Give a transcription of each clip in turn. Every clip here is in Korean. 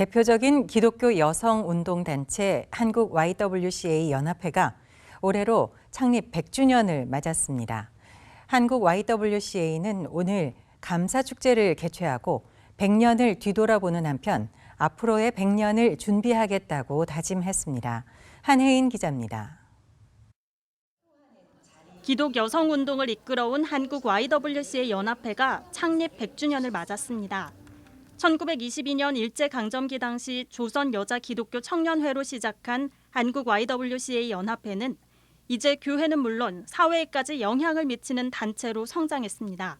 대표적인 기독교 여성 운동 단체 한국 YWCA 연합회가 올해로 창립 100주년을 맞았습니다. 한국 YWCA는 오늘 감사 축제를 개최하고 100년을 뒤돌아보는 한편 앞으로의 100년을 준비하겠다고 다짐했습니다. 한혜인 기자입니다. 기독 여성 운동을 이끌어온 한국 YWCA 연합회가 창립 100주년을 맞았습니다. 1922년 일제 강점기 당시 조선 여자 기독교 청년회로 시작한 한국 YWCA 연합회는 이제 교회는 물론 사회에까지 영향을 미치는 단체로 성장했습니다.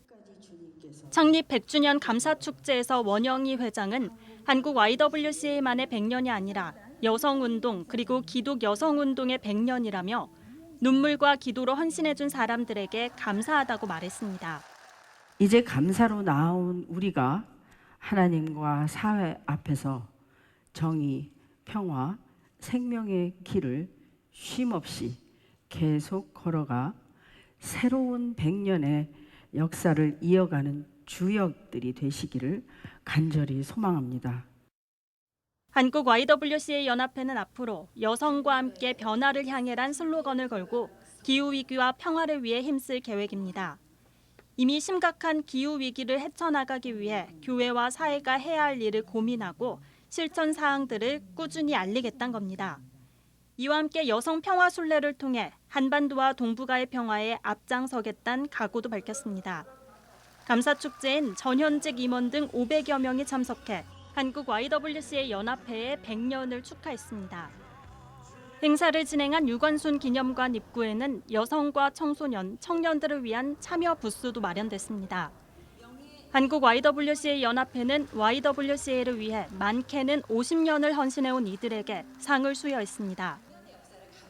창립 100주년 감사 축제에서 원영희 회장은 한국 YWCA만의 100년이 아니라 여성 운동 그리고 기독 여성 운동의 100년이라며 눈물과 기도로 헌신해 준 사람들에게 감사하다고 말했습니다. 이제 감사로 나온 우리가 하나님과 사회 앞에서 정의, 평화, 생명의 길을 쉼없이 계속 걸어가 새로운 백년의 역사를 이어가는 주역들이 되시기를 간절히 소망합니다. 한국 YWCA 연합회는 앞으로 여성과 함께 변화를 향해란 슬로건을 걸고 기후 위기와 평화를 위해 힘쓸 계획입니다. 이미 심각한 기후 위기를 헤쳐나가기 위해 교회와 사회가 해야 할 일을 고민하고 실천 사항들을 꾸준히 알리겠다는 겁니다. 이와 함께 여성 평화 순례를 통해 한반도와 동북아의 평화에 앞장서겠다는 각오도 밝혔습니다. 감사 축제엔 전현직 임원 등 500여 명이 참석해 한국 YWCA 연합회의 100년을 축하했습니다. 행사를 진행한 유관순 기념관 입구에는 여성과 청소년, 청년들을 위한 참여 부스도 마련됐습니다. 한국 YWCA 연합회는 YWCA를 위해 많게는 50년을 헌신해온 이들에게 상을 수여했습니다.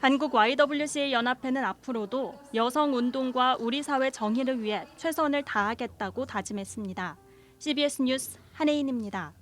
한국 YWCA 연합회는 앞으로도 여성 운동과 우리 사회 정의를 위해 최선을 다하겠다고 다짐했습니다. CBS 뉴스 한혜인입니다.